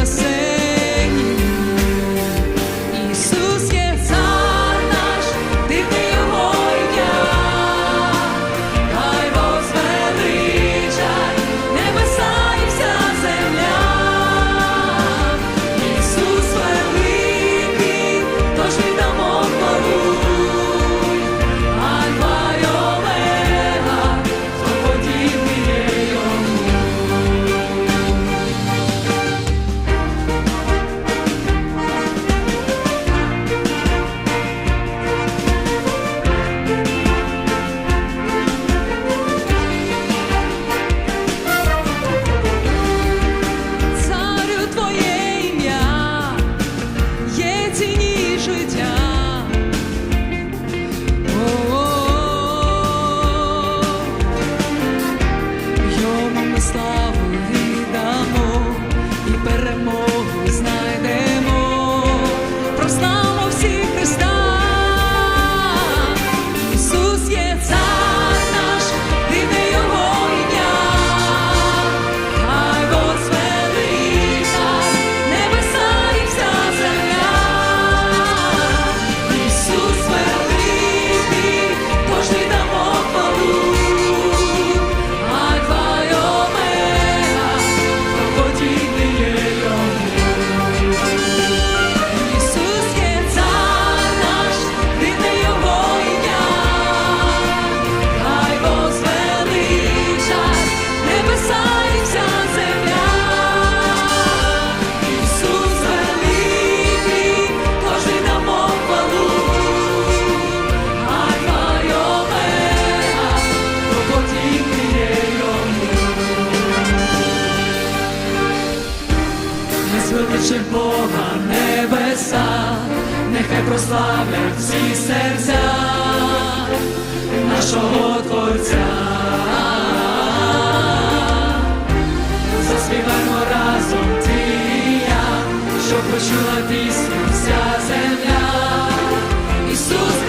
USA. Бога небеса, нехай прославлять всі серця нашого Творця, заспіваймо разом ти і я, щоб почула пісню вся земля. Ісус